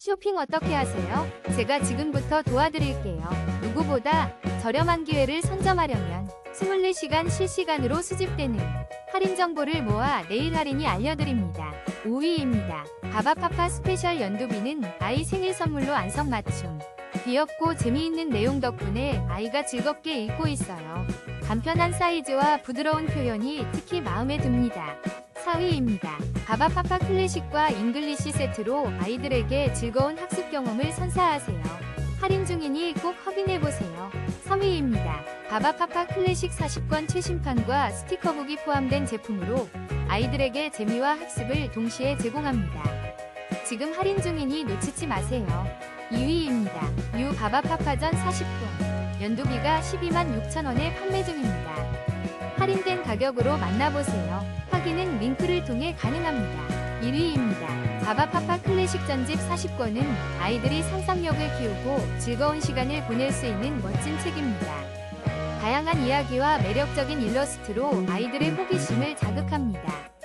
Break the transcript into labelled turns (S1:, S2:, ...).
S1: 쇼핑 어떻게 하세요? 제가 지금부터 도와드릴게요. 누구보다 저렴한 기회를 선점하려면 24시간 실시간으로 수집되는 할인 정보를 모아 내일 할인이 알려드립니다. 5위입니다. 바바파파 스페셜 연두비는 아이 생일 선물로 안성맞춤. 귀엽고 재미있는 내용 덕분에 아이가 즐겁게 읽고 있어요. 간편한 사이즈와 부드러운 표현이 특히 마음에 듭니다. 4위입니다. 바바파파 클래식과 잉글리시 세트로 아이들에게 즐거운 학습 경험을 선사하세요. 할인 중이니 꼭 확인해보세요. 3위입니다. 바바파파 클래식 40권 최신판과 스티커북이 포함된 제품으로 아이들에게 재미와 학습을 동시에 제공합니다. 지금 할인 중이니 놓치지 마세요. 2위입니다. 유 바바파파전 40권. 연두비가 12만 6천원에 판매 중입니다. 할인된 가격으로 만나보세요. 확인은 링크를 통해 가능합니다. 1위입니다. 바바파파 클래식 전집 40권은 아이들이 상상력을 키우고 즐거운 시간을 보낼 수 있는 멋진 책입니다. 다양한 이야기와 매력적인 일러스트로 아이들의 호기심을 자극합니다.